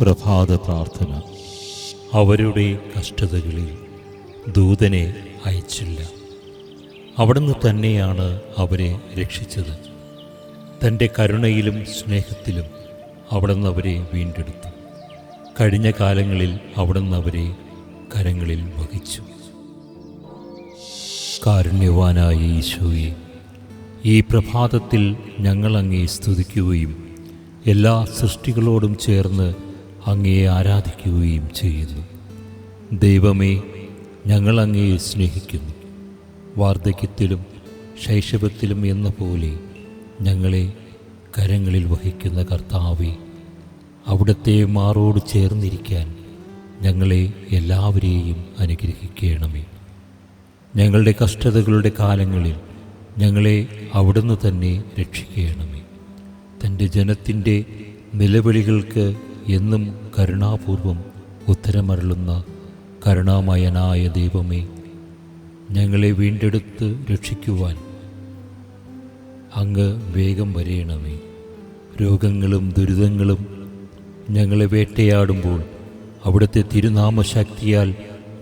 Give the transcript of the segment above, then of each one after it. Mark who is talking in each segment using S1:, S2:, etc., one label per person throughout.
S1: പ്രഭാത പ്രാർത്ഥന. അവരുടെ കഷ്ടതകളിൽ ദൂതനെ അയച്ചില്ല. അവിടുന്ന് തന്നെയാണ് അവരെ രക്ഷിച്ചത്. തന്റെ കരുണയിലും സ്നേഹത്തിലും അവിടുന്ന് അവരെ വീണ്ടെടുത്തു. കഴിഞ്ഞ കാലങ്ങളിൽ അവിടുന്ന് അവരെ കരങ്ങളിൽ വഹിച്ചു. കാരുണ്യവാനായ ഈശോയെ ഈ പ്രഭാതത്തിൽ ഞങ്ങൾ സ്തുതിക്കുകയും എല്ലാ സൃഷ്ടികളോടും ചേർന്ന് അങ്ങയെ ആരാധിക്കുകയും ചെയ്യുന്നു. ദൈവമേ ഞങ്ങൾ അങ്ങയെ സ്നേഹിക്കുന്നു. വാർദ്ധക്യത്തിലും ശൈശവത്തിലും എന്ന പോലെ ഞങ്ങളെ കരങ്ങളിൽ വഹിക്കുന്ന കർത്താവെ അവിടുത്തെ മാറോട് ചേർന്നിരിക്കാൻ ഞങ്ങളെ എല്ലാവരെയും അനുഗ്രഹിക്കണമേ. ഞങ്ങളുടെ കഷ്ടതകളുടെ കാലങ്ങളിൽ ഞങ്ങളെ അവിടുന്ന് തന്നെ രക്ഷിക്കണമേ. തന്റെ ജനത്തിന്റെ നിലവിളികൾക്ക് എന്നും കരുണാപൂർവം ഉത്തരമരുളുന്ന കരുണാമയനായ ദൈവമേ ഞങ്ങളെ വീണ്ടെടുത്ത് രക്ഷിക്കുവാൻ അങ്ങ് വേഗം വരയണമേ രോഗങ്ങളും ദുരിതങ്ങളും ഞങ്ങളെ വേട്ടയാടുമ്പോൾ അവിടുത്തെ തിരുനാമശക്തിയാൽ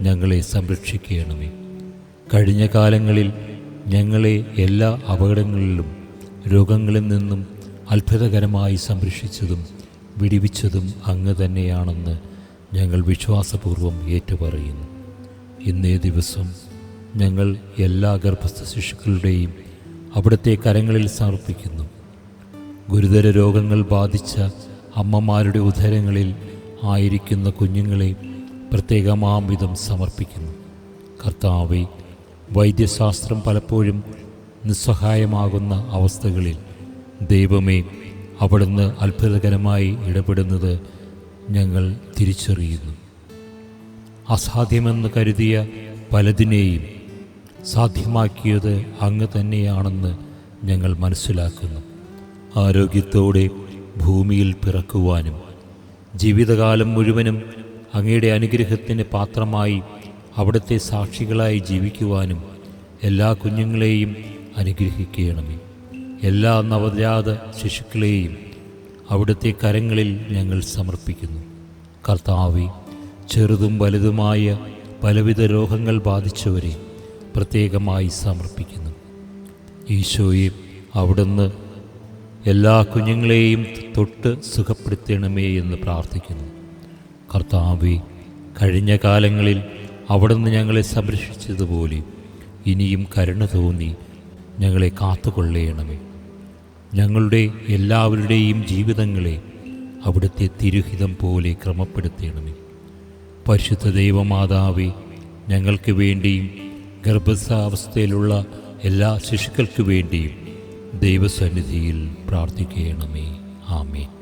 S1: ഞങ്ങളെ സംരക്ഷിക്കണമേ. കഴിഞ്ഞ കാലങ്ങളിൽ ഞങ്ങളെ എല്ലാ അപകടങ്ങളിലും രോഗങ്ങളിൽ നിന്നും അത്ഭുതകരമായി സംരക്ഷിച്ചതും വിടിവിച്ചതും അങ്ങ് തന്നെയാണെന്ന് ഞങ്ങൾ വിശ്വാസപൂർവം ഏറ്റുപറയുന്നു. ഇന്നേ ദിവസം ഞങ്ങൾ എല്ലാ ഗർഭസ്ഥ ശിശുക്കളുടെയും അവിടുത്തെ കരങ്ങളിൽ സമർപ്പിക്കുന്നു. ഗുരുതര രോഗങ്ങൾ ബാധിച്ച അമ്മമാരുടെ ഉദരങ്ങളിൽ ആയിരിക്കുന്ന കുഞ്ഞുങ്ങളെ പ്രത്യേകമാം വിധം സമർപ്പിക്കുന്നു. കർത്താവെ വൈദ്യശാസ്ത്രം പലപ്പോഴും നിസ്സഹായമാകുന്ന അവസ്ഥകളിൽ ദൈവമേ അവിടുന്ന് അത്ഭുതകരമായി ഇടപെടുന്നത് ഞങ്ങൾ തിരിച്ചറിയുന്നു. അസാധ്യമെന്ന് കരുതിയ പലതിനെയും സാധ്യമാക്കിയത് അങ്ങ് തന്നെയാണെന്ന് ഞങ്ങൾ മനസ്സിലാക്കുന്നു. ആരോഗ്യത്തോടെ ഭൂമിയിൽ പിറക്കുവാനും ജീവിതകാലം മുഴുവനും അങ്ങയുടെ അനുഗ്രഹത്തിന് പാത്രമായി അവിടുത്തെ സാക്ഷികളായി ജീവിക്കുവാനും എല്ലാ കുഞ്ഞുങ്ങളെയും അനുഗ്രഹിക്കണമേ. എല്ലാ നവജാത ശിശുക്കളെയും അവിടുത്തെ കരങ്ങളിൽ ഞങ്ങൾ സമർപ്പിക്കുന്നു. കർത്താവെ ചെറുതും വലുതുമായ പലവിധ രോഗങ്ങൾ ബാധിച്ചവരെ പ്രത്യേകമായി സമർപ്പിക്കുന്നു. ഈശോയെ അവിടുന്ന് എല്ലാ കുഞ്ഞുങ്ങളെയും തൊട്ട് സുഖപ്പെടുത്തണമേ എന്ന് പ്രാർത്ഥിക്കുന്നു. കർത്താവെ കഴിഞ്ഞ കാലങ്ങളിൽ അവിടുന്ന് ഞങ്ങളെ സംരക്ഷിച്ചതുപോലെ ഇനിയും കരുണ തോന്നി ഞങ്ങളെ കാത്തുകൊള്ളേണമേ. ഞങ്ങളുടെ എല്ലാവരുടെയും ജീവിതങ്ങളെ അവിടുത്തെ തിരുഹിതം പോലെ ക്രമപ്പെടുത്തേണമേ. പരിശുദ്ധ ദൈവമാതാവെ ഞങ്ങൾക്ക് വേണ്ടിയും ഗർഭസ്ഥാവസ്ഥയിലുള്ള എല്ലാ ശിശുക്കൾക്ക് വേണ്ടിയും ദൈവസന്നിധിയിൽ പ്രാർത്ഥിക്കണമേ. ആമേൻ.